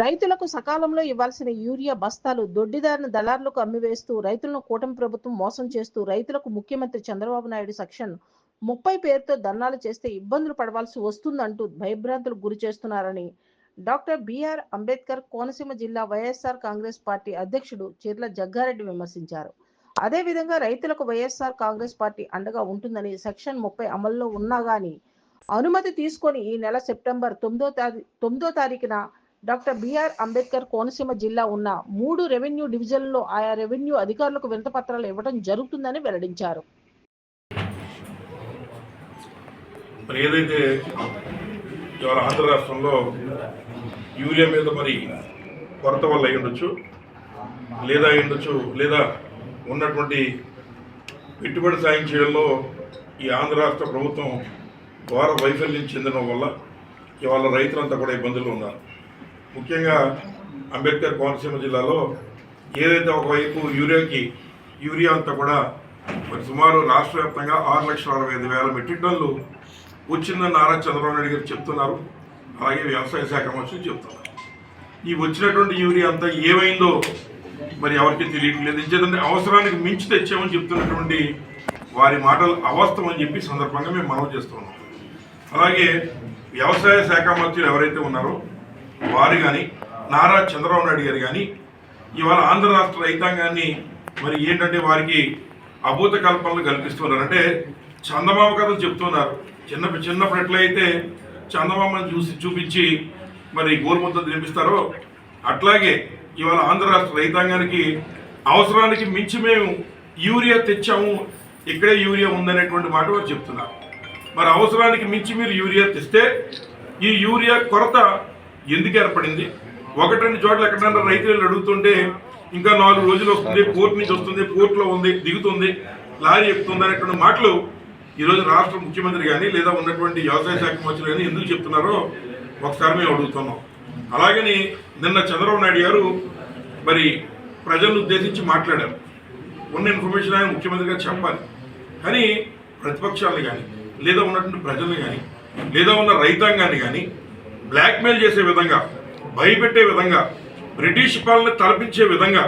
రైతులకు సకాలంలో ఇవ్వాల్సిన యూరియా బస్తాలు దొడ్డిదారిన దళారులకు అమ్మివేస్తూ రైతులను కూటమి ప్రభుత్వం మోసం చేస్తూ రైతులకు ముఖ్యమంత్రి చంద్రబాబు నాయుడు సెక్షన్ ముప్పై పేరుతో ధర్నాలు చేస్తే ఇబ్బందులు పడవలసి వస్తుందంటూ భయభ్రాంతులకు గురి చేస్తున్నారని డాక్టర్ బిఆర్ అంబేద్కర్ కోనసీమ జిల్లా వైఎస్ఆర్ కాంగ్రెస్ పార్టీ అధ్యక్షుడు చీర్ల జగ్గారెడ్డి విమర్శించారు. అదేవిధంగా రైతులకు వైఎస్ఆర్ కాంగ్రెస్ పార్టీ అండగా ఉంటుందని సెక్షన్ ముప్పై అమల్లో ఉన్నా గాని అనుమతి తీసుకొని ఈ నెల సెప్టెంబర్ తొమ్మిదో తారీ తొమ్మిదో తారీఖున డాక్టర్ బిఆర్ అంబేద్కర్ కోనసీమ జిల్లా ఉన్న మూడు రెవెన్యూ డివిజన్లలో ఆయా రెవెన్యూ అధికారులకు వినతపత్రాలు ఇవ్వడం జరుగుతుందని వెల్లడించారు. మరి ఏదైతే ఇవాళ ఆంధ్ర రాష్ట్రంలో యూరియా మీద మరి కొరత వల్ల అయి ఉండొచ్చు లేదా అయి ఉండొచ్చు లేదా ఉన్నటువంటి పెట్టుబడి సాయం చేయడంలో ఈ ఆంధ్ర రాష్ట్ర ప్రభుత్వం ద్వారా వైఫల్యం చెందడం వల్ల ఇవాళ రైతులంతా కూడా ఇబ్బందులు ఉన్నారు. ముఖ్యంగా అంబేద్కర్ కోనసీమ జిల్లాలో ఏదైతే ఒకవైపు యూరియాకి యూరియా అంతా కూడా మరి సుమారు రాష్ట్ర వ్యాప్తంగా ఆరు లక్షల అరవై ఐదు వేల మెట్రిక్ టన్నులు వచ్చిందని నారా చంద్రబాబు నాయుడు గారు చెప్తున్నారు. అలాగే వ్యవసాయ శాఖ మంత్రులు చెప్తున్నారు. ఈ వచ్చినటువంటి యూరియా అంతా ఏమైందో మరి ఎవరికి తెలియట్లేదు. ఇచ్చేదంటే అవసరానికి మించి తెచ్చామని చెప్తున్నటువంటి వారి మాటలు అవాస్తవం అని చెప్పి సందర్భంగా మేము మనవి చేస్తున్నాం. అలాగే వ్యవసాయ శాఖ మంత్రులు ఎవరైతే ఉన్నారో వారు కానీ నారా చంద్రబాబు నాయుడు గారు కానీ ఇవాళ ఆంధ్ర రాష్ట్ర రైతాంగాన్ని మరి ఏంటంటే వారికి అభూత కల్పనలు కల్పిస్తున్నారు. అంటే చందమామ కథలు చెప్తున్నారు. చిన్న చిన్నప్పుడు ఎట్లయితే చందమామని చూసి చూపించి మరి గోరుముద్ద తినిపిస్తారో అట్లాగే ఇవాళ ఆంధ్ర రాష్ట్ర రైతాంగానికి అవసరానికి మించి మేము యూరియా తెచ్చాము ఇక్కడే యూరియా ఉందనేటువంటి మాట వారు చెప్తున్నారు. మరి అవసరానికి మించి మీరు యూరియా తెస్తే ఈ యూరియా కొరత ఎందుకు ఏర్పడింది? ఒకటి రెండు చోట్ల ఎక్కడైనా రైతులు అడుగుతుంటే ఇంకా నాలుగు రోజులు వస్తుంది పోర్ట్ నుంచి వస్తుంది పోర్ట్లో ఉంది దిగుతుంది లారీ ఎక్కుతుంది అనేటువంటి మాటలు ఈరోజు రాష్ట్ర ముఖ్యమంత్రి కానీ లేదా ఉన్నటువంటి వ్యవసాయ శాఖ మంత్రులు కానీ ఎందుకు చెప్తున్నారో ఒకసారి మేము అడుగుతున్నాం. అలాగని నిన్న చంద్రబాబు నాయుడు గారు మరి ప్రజలను ఉద్దేశించి మాట్లాడారు. ఉన్న ఇన్ఫర్మేషన్ ఆయన ముఖ్యమంత్రి గారు చెప్పాలి. కానీ ప్రతిపక్షాలను కానీ లేదా ఉన్నటువంటి ప్రజల్ని కానీ లేదా ఉన్న రైతాంగాన్ని కానీ బ్లాక్మెయిల్ చేసే విధంగా భయపెట్టే విధంగా బ్రిటిష్ పాలన తలపించే విధంగా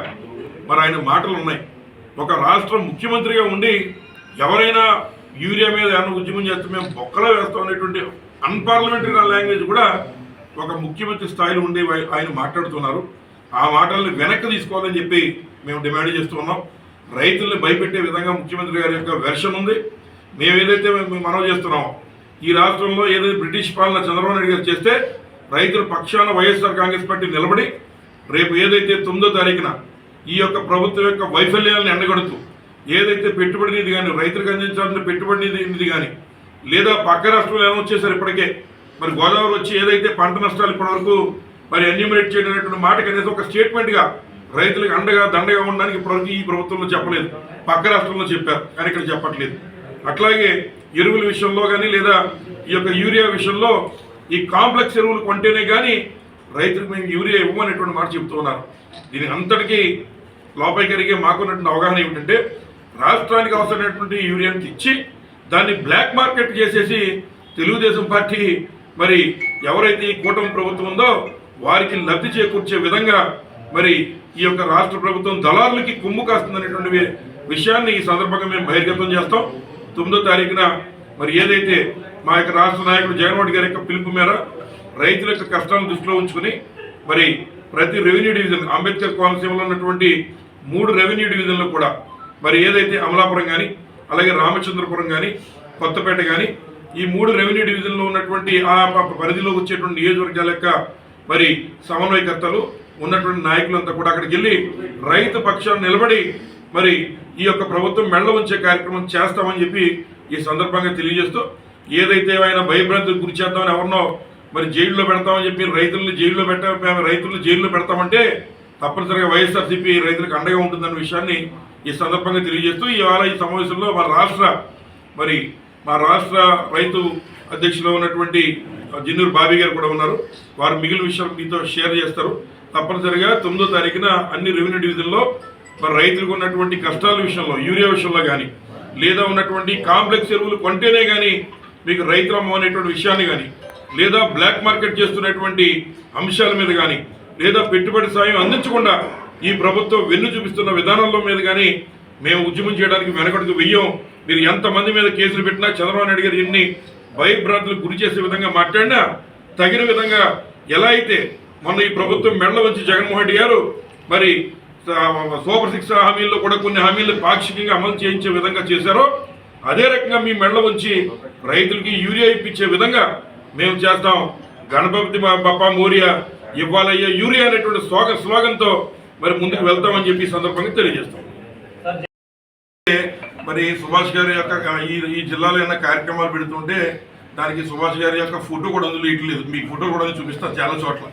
మరి ఆయన మాటలు ఉన్నాయి. ఒక రాష్ట్ర ముఖ్యమంత్రిగా ఉండి ఎవరైనా యూరియా మీద ఏమైనా ఉద్యమం చేస్తే మేము బొక్కలో వేస్తాం అనేటువంటి అన్పార్లమెంటరీ లాంగ్వేజ్ కూడా ఒక ముఖ్యమంత్రి స్థాయిలో ఉండి వై- ఆయన మాట్లాడుతున్నారు. ఆ మాటల్ని వెనక్కి తీసుకోవాలని చెప్పి మేము డిమాండ్ చేస్తున్నాం రైతుల్ని భయపెట్టే విధంగా ముఖ్యమంత్రి గారి యొక్క వెర్షన్ ఉంది. మేము ఏదైతే మేము మనవి చేస్తున్నామో ఈ రాష్ట్రంలో ఏదైతే బ్రిటిష్ పాలన చంద్రబాబు నాయుడు గారు చేస్తే రైతుల పక్షాన వైఎస్ఆర్ కాంగ్రెస్ పార్టీ నిలబడి రేపు ఏదైతే తొమ్మిదో తారీఖున ఈ యొక్క ప్రభుత్వం యొక్క వైఫల్యాలను ఎండగడుతూ ఏదైతే పెట్టుబడి నిధి కానీ రైతులకు అందించాల్సిన పెట్టుబడి నిధి నిధి కానీ లేదా పక్క రాష్ట్రంలో ఏమో వచ్చేసారు ఇప్పటికే మరి గోదావరి వచ్చి ఏదైతే పంట నష్టాలు ఇప్పటివరకు మరి ఎన్యూమినేట్ చేయడం మాట కనీసం ఒక స్టేట్మెంట్గా రైతులకు అండగా దండగా ఉండడానికి ఇప్పటివరకు ఈ ప్రభుత్వంలో చెప్పలేదు. పక్క రాష్ట్రంలో చెప్పారు కానీ ఇక్కడ చెప్పట్లేదు. అట్లాగే ఎరువుల విషయంలో కానీ లేదా ఈ యొక్క యూరియా విషయంలో ఈ కాంప్లెక్స్ ఎరువులు కొంటేనే కానీ రైతులకు మేము యూరియా ఇవ్వమనేటువంటి మాట చెబుతున్నారు ఉన్నారు. దీనికి అంతటికీ లోపై కరిగే మాకున్నటువంటి అవగాహన ఏమిటంటే రాష్ట్రానికి అవసరమైనటువంటి యూరియాని ఇచ్చి దాన్ని బ్లాక్ మార్కెట్ చేసేసి తెలుగుదేశం పార్టీ మరి ఎవరైతే ఈ కూటమి ప్రభుత్వం ఉందో వారికి లబ్ధి చేకూర్చే విధంగా మరి ఈ యొక్క రాష్ట్ర ప్రభుత్వం దళారులకి కొమ్ము కాస్తుందనేటువంటి విషయాన్ని ఈ సందర్భంగా మేము బహిర్గతం చేస్తాం. తొమ్మిదో తారీఖున మరి ఏదైతే మా యొక్క రాష్ట్ర నాయకుడు జగన్మోహన్ గారి యొక్క పిలుపు మేర రైతుల యొక్క కష్టాలను దృష్టిలో ఉంచుకుని మరి ప్రతి రెవెన్యూ డివిజన్ అంబేద్కర్ కోనసీమలో ఉన్నటువంటి మూడు రెవెన్యూ డివిజన్లు కూడా మరి ఏదైతే అమలాపురం కానీ అలాగే రామచంద్రపురం కానీ కొత్తపేట కానీ ఈ మూడు రెవెన్యూ డివిజన్లో ఉన్నటువంటి ఆ పరిధిలో వచ్చేటువంటి నియోజకవర్గాల యొక్క మరి సమన్వయకర్తలు ఉన్నటువంటి నాయకులంతా కూడా అక్కడికి వెళ్ళి రైతు పక్షాన్ని నిలబడి మరి ఈ యొక్క ప్రభుత్వం మెళ్ళ ఉంచే కార్యక్రమం చేస్తామని చెప్పి ఈ సందర్భంగా తెలియజేస్తూ ఏదైతే ఆయన భయభ్రాంతికి గురి చేద్దామని ఎవరినో మరి జైల్లో పెడతామని చెప్పి రైతుల్ని జైల్లో పెట్ట రైతులను జైల్లో పెడతామంటే తప్పనిసరిగా వైఎస్ఆర్సీపీ రైతులకు అండగా ఉంటుందన్న విషయాన్ని ఈ సందర్భంగా తెలియజేస్తూ ఇవాళ ఈ సమావేశంలో మా రాష్ట్ర మరి మా రాష్ట్ర రైతు అధ్యక్షులు ఉన్నటువంటి జిన్నూరు బాబీ గారు కూడా ఉన్నారు. వారు మిగిలిన విషయాలు మీతో షేర్ చేస్తారు. తప్పనిసరిగా తొమ్మిదో తారీఖున అన్ని రెవెన్యూ డివిజన్లో మరి రైతులకు ఉన్నటువంటి కష్టాల విషయంలో యూరియా విషయంలో కానీ లేదా ఉన్నటువంటి కాంప్లెక్స్ ఎరువులు కొంటేనే కానీ మీకు రైతులమ్మ అనేటువంటి విషయాన్ని కానీ లేదా బ్లాక్ మార్కెట్ చేస్తున్నటువంటి అంశాల మీద కానీ లేదా పెట్టుబడి సాయం అందించకుండా ఈ ప్రభుత్వం వెన్ను చూపిస్తున్న విధానంలో మీద కానీ మేము ఉద్యమం చేయడానికి వెనకడుగు వెయ్యం. మీరు ఎంతమంది మీద కేసులు పెట్టినా చంద్రబాబు నాయుడు గారు ఎన్ని భయభ్రాంతులకు గురి చేసే విధంగా మాట్లాడినా తగిన విధంగా ఎలా అయితే మొన్న ఈ ప్రభుత్వం మెడల వచ్చి జగన్మోహన్ రెడ్డి గారు మరి సూపర్ సిక్స్ హామీల్లో కూడా కొన్ని హామీలు పాక్షికంగా అమలు చేయించే విధంగా చేశారో అదే రకంగా మీ మెడల ఉంచి రైతులకి యూరియా ఇప్పించే విధంగా మేము చేస్తాం. గణపతి బ- బప్ప మోరియా ఇవ్వాలయ్యే యూరియా అనేటువంటి స్లోగన్ స్లోగన్తో మరి ముందుకు వెళ్తామని చెప్పి సందర్భంగా తెలియజేస్తాం. మరి సుభాష్ గారి యొక్క ఈ జిల్లాలో ఏమైనా కార్యక్రమాలు పెడుతుంటే దానికి సుభాష్ గారి యొక్క ఫోటో కూడా అందులో ఇట్లేదు మీ ఫోటో కూడా చూపిస్తాను చాలా చోట్ల.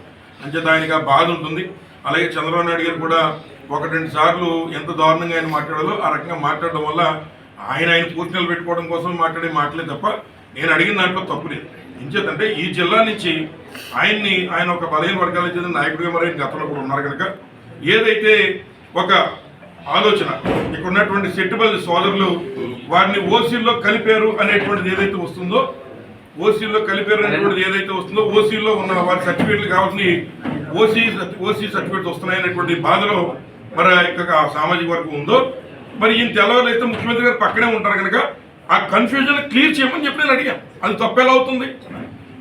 అంచేత ఆయనకి ఆ బాధ ఉంటుంది. అలాగే చంద్రబాబు నాయుడు గారు కూడా ఒకటి రెండు సార్లు ఎంత దారుణంగా ఆయన మాట్లాడాలో ఆ రకంగా మాట్లాడడం వల్ల ఆయన ఆయన పూర్తిలు పెట్టుకోవడం కోసం మాట్లాడే మాటలే తప్ప నేను అడిగిన దాంట్లో తప్పు లేదు. ఎంచేతంటే ఈ జిల్లా నుంచి ఆయన్ని ఆయన ఒక బలహీన వర్గాలకు చెందిన నాయకుడిగా మరి గతంలో కూడా ఉన్నారు కనుక ఏదైతే ఒక ఆలోచన ఇక్కడ ఉన్నటువంటి సెట్టుబల్లి సోదరులు వారిని ఓసీల్లో కలిపారు అనేటువంటిది ఏదైతే వస్తుందో ఓసీల్లో కలిపారు అనేటువంటిది ఏదైతే వస్తుందో ఓసీల్లో ఉన్న వారి సర్టిఫికేట్లు కావాల్సి ఓసీ ఓసీ సర్టిఫికేట్స్ వస్తున్నాయనేటువంటి బాధలో మరి ఆ యొక్క సామాజిక వర్గం ఉందో మరి ఈయన తెల్లవారు ముఖ్యమంత్రి గారు పక్కనే ఉంటారు కనుక ఆ కన్ఫ్యూజన్ క్లియర్ చేయమని చెప్పి నేను అడిగాను. అది తప్పెలా అవుతుంది?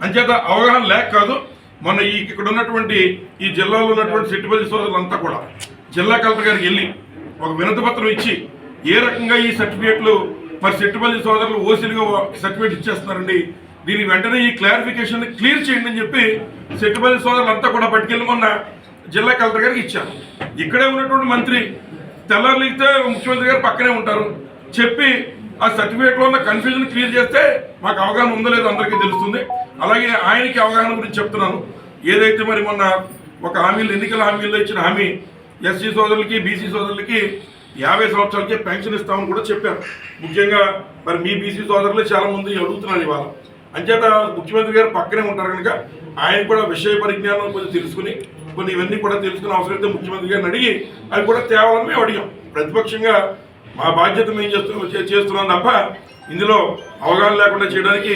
అంచేత అవగాహన లేక కాదు మొన్న ఈ ఇక్కడ ఉన్నటువంటి ఈ జిల్లాలో ఉన్నటువంటి సిట్టిపల్లి సోదరులంతా కూడా జిల్లా కలెక్టర్ గారికి వెళ్ళి ఒక వినతి పత్రం ఇచ్చి ఏ రకంగా ఈ సర్టిఫికేట్లు మరి సిట్టుపల్లి సోదరులు ఓసీలుగా సర్టిఫికేట్ ఇచ్చేస్తున్నారండి? దీని వెంటనే ఈ క్లారిఫికేషన్ క్లియర్ చేయండి అని చెప్పి సెట్టుబల్లి సోదరులు అంతా కూడా పట్టుకెళ్ళి మొన్న జిల్లా కలెక్టర్ గారికి ఇచ్చారు. ఇక్కడే ఉన్నటువంటి మంత్రి తెల్లారితే ముఖ్యమంత్రి గారు పక్కనే ఉంటారు. చెప్పి ఆ సర్టిఫికేట్లో ఉన్న కన్ఫ్యూజన్ క్లియర్ చేస్తే మాకు అవగాహన ఉందో లేదో అందరికీ తెలుస్తుంది. అలాగే ఆయనకి అవగాహన గురించి చెప్తున్నాను. ఏదైతే మరి మొన్న ఒక హామీలు ఎన్నికల హామీల్లో ఇచ్చిన హామీ ఎస్సీ సోదరులకి బీసీ సోదరులకి యాభై సంవత్సరాలకే పెన్షన్ ఇస్తామని కూడా చెప్పారు. ముఖ్యంగా మరి మీ బీసీ సోదరులు చాలా మంది అడుగుతున్నారు ఇవాళ. అంచేత ముఖ్యమంత్రి గారు పక్కనే ఉంటారు కనుక ఆయన కూడా విషయ పరిజ్ఞానం కొంచెం తెలుసుకుని కొన్ని ఇవన్నీ కూడా తెలుసుకుని అవసరమైతే ముఖ్యమంత్రి గారిని అడిగి అవి కూడా తేవాలని మేము అడిగాం. ప్రతిపక్షంగా మా బాధ్యత మేము చేస్తున్నాం చేస్తున్నాం తప్ప ఇందులో అవగాహన లేకుండా చేయడానికి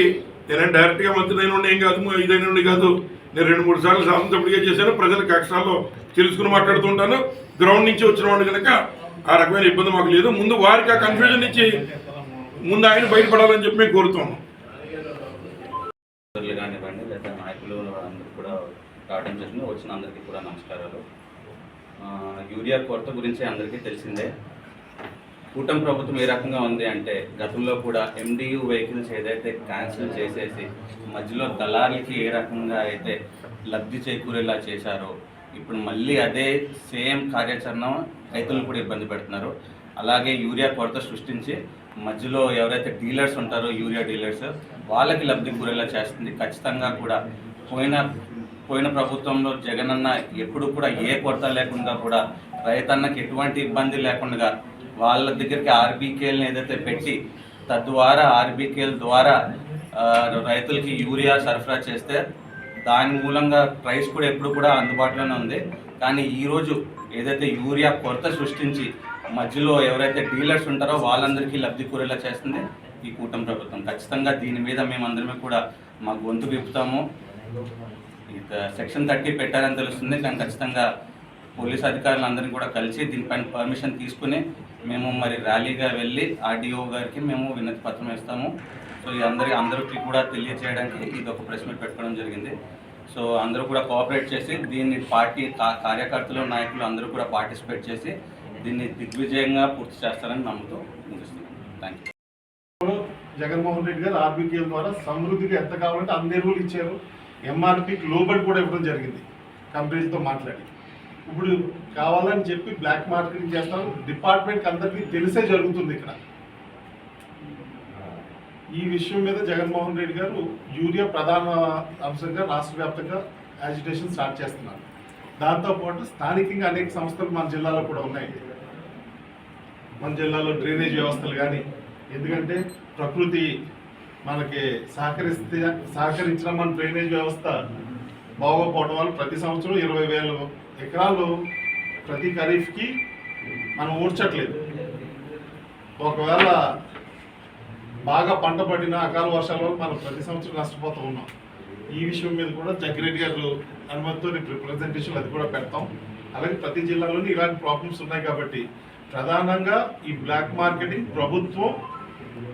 నేను డైరెక్ట్గా మంత్రి అయిన ఏం కాదు ఇదైన ఉండి కాదు. నేను రెండు మూడు సార్లు శాసనసభ్యుడిగా చేశాను ప్రజల కక్షాల్లో తెలుసుకుని మాట్లాడుతుంటాను గ్రౌండ్ నుంచి వచ్చిన వాడు కనుక ఆ రకమైన ఇబ్బంది మాకు లేదు. ముందు వారికి ఆ కన్ఫ్యూజన్ ఇచ్చి ముందు ఆయన బయటపడాలని చెప్పి మేము కోరుతున్నాం. సోదరులు కానివ్వండి లేదా నాయకులు అందరూ కూడా రావడం జరిగింది. వచ్చిన అందరికీ కూడా నమస్కారాలు. యూరియా కొరత గురించి అందరికీ తెలిసిందే. కూటమి ప్రభుత్వం ఏ రకంగా ఉంది అంటే గతంలో కూడా ఎండియు వెహికల్స్ ఏదైతే క్యాన్సిల్ చేసేసి మధ్యలో దళాలకి ఏ రకంగా అయితే లబ్ధి చేకూరేలా చేశారో ఇప్పుడు మళ్ళీ అదే సేమ్ కార్యాచరణ రైతులను కూడా ఇబ్బంది పెడుతున్నారు. అలాగే యూరియా కొరత సృష్టించి మధ్యలో ఎవరైతే డీలర్స్ ఉంటారో యూరియా డీలర్స్ వాళ్ళకి లబ్ధి కూరేలా చేస్తుంది. ఖచ్చితంగా కూడా పోయిన పోయిన ప్రభుత్వంలో జగనన్న ఎప్పుడు కూడా ఏ కొరత లేకుండా కూడా రైతన్నకి ఎటువంటి ఇబ్బంది లేకుండా వాళ్ళ దగ్గరికి ఆర్బీకేల్ని ఏదైతే పెట్టి తద్వారా ఆర్బీకేల్ ద్వారా రైతులకి యూరియా సరఫరా చేస్తే దాని మూలంగా ప్రైస్ కూడా ఎప్పుడు కూడా అందుబాటులోనే ఉంది. కానీ ఈరోజు ఏదైతే యూరియా కొరత సృష్టించి మధ్యలో ఎవరైతే డీలర్స్ ఉంటారో వాళ్ళందరికీ లబ్ధి కూరేలా చేస్తుంది ఈ కూటమి ప్రభుత్వం. ఖచ్చితంగా దీని మీద మేమందరమే కూడా మా గొంతు విప్పుతాము. ఇక సెక్షన్ థర్టీ పెట్టారని తెలుస్తుంది కానీ ఖచ్చితంగా పోలీస్ అధికారులందరినీ కూడా కలిసి దీనిపైన పర్మిషన్ తీసుకుని మేము మరి ర్యాలీగా వెళ్ళి ఆర్డీఓ గారికి మేము వినతి పత్రం ఇస్తాము. సో ఈ అందరి అందరికీ కూడా తెలియజేయడానికి ఇది ఒక ప్రెస్ మీట్ పెట్టుకోవడం జరిగింది. సో అందరూ కూడా కోఆపరేట్ చేసి దీన్ని పార్టీ కార్యకర్తలు నాయకులు అందరూ కూడా పార్టిసిపేట్ చేసి దీన్ని దిగ్విజయంగా పూర్తి చేస్తారని నమ్ముతూ ముగిస్తున్నాను థ్యాంక్ యూ జగన్మోహన్ రెడ్డి గారు ఆర్బీకేల ద్వారా సమృద్ధిగా ఎంత కావాలంటే అన్ని ఎరువులు ఇచ్చారు. ఎంఆర్పికి లోబడి కూడా ఇవ్వడం జరిగింది. కంపెనీతో మాట్లాడి. ఇప్పుడు కావాలని చెప్పి బ్లాక్ మార్కెటింగ్ చేస్తాం. డిపార్ట్మెంట్కి అందరికీ తెలిసే జరుగుతుంది ఇక్కడ. ఈ విషయం మీద జగన్మోహన్ రెడ్డి గారు యూరియా ప్రధాన అంశంగా రాష్ట్ర వ్యాప్తంగా యాజిటేషన్ స్టార్ట్ చేస్తున్నారు. దాంతోపాటు స్థానికంగా అనేక సంస్థలు మన జిల్లాలో కూడా ఉన్నాయి మన జిల్లాలో డ్రైనేజ్ వ్యవస్థలు కానీ ఎందుకంటే ప్రకృతి మనకి సహకరిస్తే సహకరించిన మన డ్రైనేజ్ వ్యవస్థ బాగోపోవడం వల్ల ప్రతి సంవత్సరం ఇరవై వేల ఎకరాలు ప్రతి ఖరీఫ్కి మనం ఊడ్చట్లేదు. ఒకవేళ బాగా పంట పడిన అకాల వర్షాల వల్ల మనం ప్రతి సంవత్సరం నష్టపోతూ ఉన్నాం. ఈ విషయం మీద కూడా జగ్గిరెడ్డి గారు అనుమతితో రిప్రజెంటేషన్ అది కూడా పెడతాం. అలాగే ప్రతి జిల్లాలోని ఇలాంటి ప్రాబ్లమ్స్ ఉన్నాయి కాబట్టి ప్రధానంగా ఈ బ్లాక్ మార్కెటింగ్ ప్రభుత్వం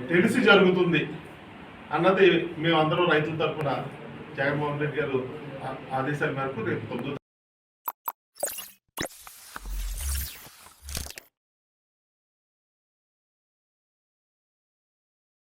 తెలిసి జరుగుతుంది అన్నది మేమందరం రైతుల తరఫున జగన్మోహన్ రెడ్డి గారు ఆదేశాల మేరకు రేపు తొమ్మిదో